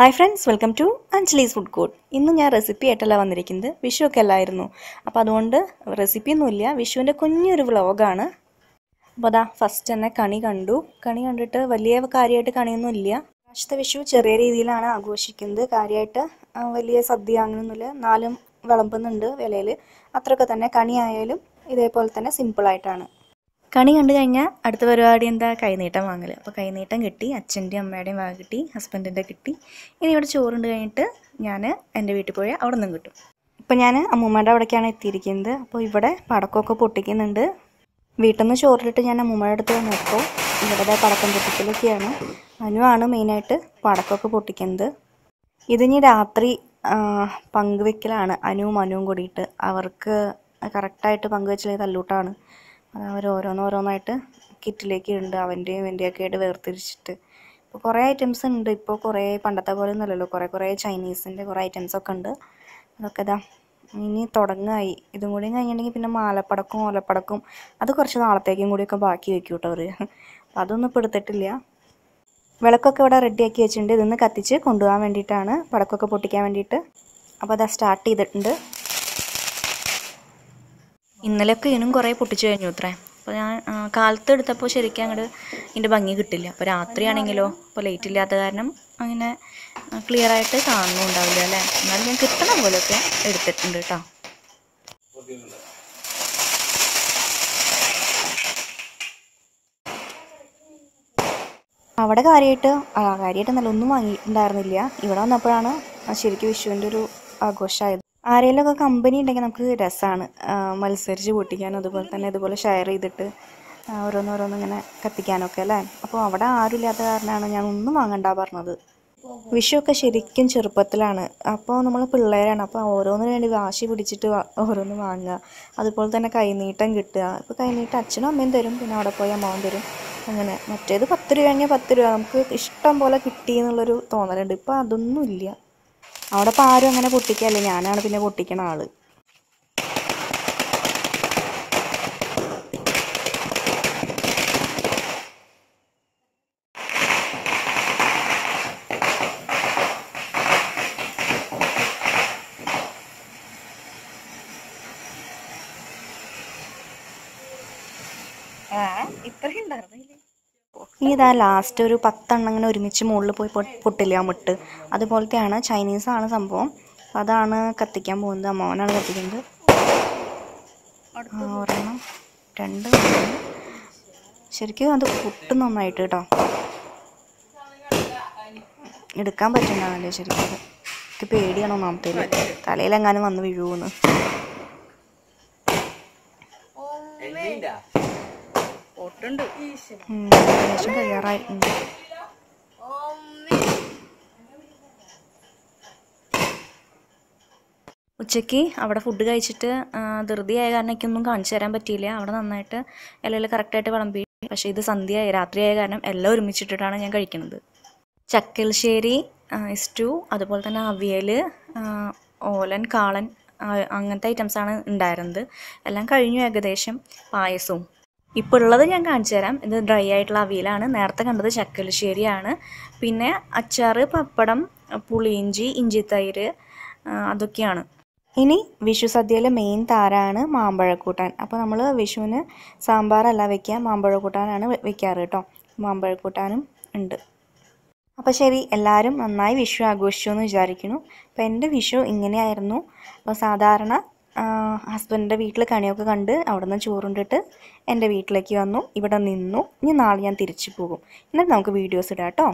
Hi friends welcome to Anjali's food court ഇന്ന് ഞാൻ recipe ആയിട്ടല്ല വന്നിരിക്കുന്നത്. വിഷു ഒക്കെ അല്ലായിരുന്നു. അപ്പോൾ അതുകൊണ്ട് റെസിപ്പിയൊന്നുമില്ല വിഷുവിന്റെ കുഞ്ഞൊരു വ്ളോഗാണ് അപ്പോൾ അതാ ഫസ്റ്റ് തന്നെ കണി കണ്ടു. കണി കണ്ടിട്ട് വലിയ കാര്യമായിട്ട് കണിയൊന്നും ഇല്ല. പ്രാവശ്യത്തെ വിഷു ചെറിയ രീതിയിലാണ് ആഘോഷിക്കുന്നത്. കാര്യമായിട്ട് വലിയ സദ്യ അങ്ങനെയൊന്നുമില്ല നാലും വിളമ്പുന്നുണ്ട് വിലയിൽ അത്രയൊക്കെ തന്നെ കണി ഇതേപോലെ തന്നെ സിമ്പിളായിട്ടാണ് കണി കണ്ടു കഴിഞ്ഞാൽ അടുത്ത പരിപാടി എന്താ? കൈനീട്ടം വാങ്ങൽ അപ്പോൾ കൈനീട്ടം കിട്ടി അച്ഛന്റെയും അമ്മയുടെയും വാങ്ങ കിട്ടി ഹസ്ബൻഡിന്റെ കിട്ടി. ഇനി ഇവിടെ ചോറുണ്ട് കഴിഞ്ഞിട്ട് ഞാൻ എന്റെ വീട്ടിൽ പോയി അവിടെ നിന്നും കിട്ടും. ഇപ്പം ഞാൻ അമ്മൂമ്മയുടെ അവിടേക്കാണ് എത്തിയിരിക്കുന്നത്. അപ്പോൾ ഇവിടെ പടക്കമൊക്കെ പൊട്ടിക്കുന്നുണ്ട്. വീട്ടിൽ നിന്ന് ചോറിലിട്ട് ഞാൻ അമ്മൂമ്മയുടെ അടുത്ത് നോക്കും ഇവിടെ പടക്കം പൊട്ടിക്കലൊക്കെയാണ്. അനുവാണ് മെയിനായിട്ട് പടക്കമൊക്കെ പൊട്ടിക്കുന്നത്. ഇതിനി രാത്രി പങ്കുവെക്കലാണ്. അനുവും അനുവും കൂടിയിട്ട്. അവർക്ക് കറക്റ്റായിട്ട് പങ്കുവെച്ചില്ലെങ്കിൽ തല്ലൂട്ടാണ്. അത് അവർ ഓരോന്നോരോന്നായിട്ട് കിറ്റിലേക്ക് ഉണ്ട് അവന്റെയും ഇവന്റെയൊക്കെ ആയിട്ട് വേർതിരിച്ചിട്ട്. ഇപ്പോൾ കുറേ ഐറ്റംസ് ഉണ്ട്. ഇപ്പോൾ കുറേ പണ്ടത്തെ പോലെ ഒന്നുമല്ലല്ലോ. കുറേ കുറേ ചൈനീസിന്റെ കുറേ ഐറ്റംസ് ഒക്കെ ഉണ്ട്. അതൊക്കെ ഇതാ. ഇനി തുടങ്ങായി. ഇതും കൂടി കഴിഞ്ഞിട്ടുണ്ടെങ്കിൽ പിന്നെ മാലപ്പടക്കും ഓലപ്പടക്കും. അത് കുറച്ച് നാളത്തേക്കും കൂടിയൊക്കെ ബാക്കി വെക്കും കേട്ടോ അവർ അപ്പോൾ അതൊന്നും ഇപ്പോൾ വിളക്കൊക്കെ ഇവിടെ റെഡിയാക്കി വെച്ചിട്ടുണ്ട്. ഇതൊന്ന് കത്തിച്ച് കൊണ്ടുപോകാൻ വേണ്ടിയിട്ടാണ്. പടക്കമൊക്കെ പൊട്ടിക്കാൻ വേണ്ടിയിട്ട്. അപ്പോൾ അതാ സ്റ്റാർട്ട് ചെയ്തിട്ടുണ്ട്. ഇന്നലെയൊക്കെ ഇതിനും കുറേ പൊട്ടിച്ചു കഴിഞ്ഞു അത്രേ. അപ്പോൾ ഞാൻ കാലത്ത് എടുത്തപ്പോൾ ശരിക്കും അങ്ങോട്ട് ഇതിന്റെ ഭംഗി കിട്ടില്ല. അപ്പോൾ രാത്രിയാണെങ്കിലോ ഇപ്പോൾ ലൈറ്റ് ഇല്ലാത്ത കാരണം അങ്ങനെ ക്ലിയർ ആയിട്ട് കാണുന്നുണ്ടാവില്ല അല്ലേ? എന്നാലും ഞാൻ കിട്ടണ പോലെയൊക്കെ എടുത്തിട്ടുണ്ട് കേട്ടോ അവിടെ കാര്യമായിട്ട് കാര്യമായിട്ട് നല്ല ഒന്നും വാങ്ങിയിട്ടുണ്ടായിരുന്നില്ല ഇവിടെ വന്നപ്പോഴാണ് ശരിക്കും വിഷുവിന്റെ ഒരു ആഘോഷമായത് ആരെങ്കിലുമൊക്കെ കമ്പനി ഉണ്ടെങ്കിൽ നമുക്ക് രസമാണ് മത്സരിച്ച് പൊട്ടിക്കാനും അതുപോലെ തന്നെ ഇതുപോലെ ഷെയർ ചെയ്തിട്ട് ഓരോന്നോരോന്ന് ഇങ്ങനെ കത്തിക്കാനൊക്കെ അല്ലേ? അപ്പോൾ അവിടെ ആരും ഇല്ലാത്ത കാരണമാണ് ഞാൻ ഒന്നും വാങ്ങണ്ട പറഞ്ഞത്. വിഷുവൊക്കെ ശരിക്കും ചെറുപ്പത്തിലാണ്. അപ്പോൾ നമ്മൾ പിള്ളേരാണ്. അപ്പോൾ ഓരോന്നിനു വേണ്ടി വാശി പിടിച്ചിട്ട് ഓരോന്ന് വാങ്ങുക. അതുപോലെ തന്നെ കൈനീട്ടം കിട്ടുക. ഇപ്പോൾ കൈനീട്ടം അച്ഛനും അമ്മയും തരും. പിന്നെ അവിടെ പോയി അമ്മാവും തരും. അങ്ങനെ. മറ്റേത് പത്ത് രൂപയാണെങ്കിൽ പത്ത് രൂപ. നമുക്ക് ഇഷ്ടം പോലെ കിട്ടി എന്നുള്ളൊരു തോന്നലുണ്ട്. ഇപ്പോൾ അതൊന്നും ഇല്ല അവിടെ ഇപ്പോൾ ആരും അങ്ങനെ പൊട്ടിക്കല്ലേ? ഞാനാണ് പിന്നെ പൊട്ടിക്കണ ആൾ. ഇനി ഇതാ ലാസ്റ്റ് ഒരു പത്തെണ്ണം ഇങ്ങനെ ഒരുമിച്ച് മുകളിൽ പോയി പൊട്ടില്ല ആ മുട്ട്. അതുപോലത്തെയാണ് ചൈനീസാണ് സംഭവം. അതാണ് കത്തിക്കാൻ പോകുന്നത്. അമ്മോനാണ് കത്തിക്കുന്നത്. ഒരെണ്ണം. രണ്ട് ശരിക്കും അത് പൊട്ടും നന്നായിട്ട് കേട്ടോ. എടുക്കാൻ പറ്റുന്നതാണല്ലേ ശരിക്കും. എനിക്ക് പേടിയാണ് ഒന്നാമത്തേൽ തലയിലെങ്ങാനും വന്ന് വീഴുമെന്ന് ഉം, ഏകദേശം കഴിയാറായിട്ടുണ്ട് ഉച്ചയ്ക്ക് അവിടെ ഫുഡ് കഴിച്ചിട്ട് ധൃതിയായ കാരണം എനിക്കൊന്നും കാണിച്ചു തരാൻ പറ്റിയില്ല. അവിടെ നന്നായിട്ട് എല്ലാം കറക്റ്റായിട്ട് വിളമ്പി. പക്ഷേ ഇത് സന്ധ്യയായി രാത്രിയായ കാരണം എല്ലാം ഒരുമിച്ചിട്ടിട്ടാണ് ഞാൻ കഴിക്കുന്നത്. ചക്കൽശ്ശേരി സ്റ്റൂ അതുപോലെ തന്നെ അവിയൽ ഓലൻ കാളൻ അങ്ങനത്തെ ഐറ്റംസാണ് ഉണ്ടായിരുന്നത്. എല്ലാം കഴിഞ്ഞു ഏകദേശം. പായസവും. ഇപ്പോൾ ഉള്ളത് ഞാൻ കാണിച്ചു തരാം. ഇത് ഡ്രൈ ആയിട്ടുള്ള അവിയലാണ്. നേരത്തെ കണ്ടത് ചക്കലശ്ശേരിയാണ്. പിന്നെ അച്ചാറ് പപ്പടം പുളിയിഞ്ചി ഇഞ്ചിത്തൈര് അതൊക്കെയാണ്. ഇനി വിഷു സദ്യയിലെ മെയിൻ താരാണ് മാമ്പഴക്കൂട്ടാൻ. അപ്പോൾ നമ്മൾ വിഷുവിന് സാമ്പാറല്ല വെക്കുക മാമ്പഴക്കൂട്ടാനാണ് വെക്കാറ് കേട്ടോ. മാമ്പഴക്കൂട്ടാനും ഉണ്ട്. അപ്പോൾ ശരി എല്ലാവരും നന്നായി വിഷു ആഘോഷിച്ചു എന്ന് വിചാരിക്കുന്നു. അപ്പോൾ എന്റെ വിഷു ഇങ്ങനെയായിരുന്നു. അപ്പോൾ സാധാരണ ഹസ്ബൻഡിന്റെ വീട്ടിൽ കണിയൊക്കെ കണ്ട് അവിടെ നിന്ന് ചോറുണ്ടിട്ട് എന്റെ വീട്ടിലേക്ക് വന്നു. ഇവിടെ നിന്നു. ഇനി നാളെ ഞാൻ തിരിച്ചു പോകും. എന്നിട്ട് നമുക്ക് വീഡിയോസ് ഇടാം കേട്ടോ.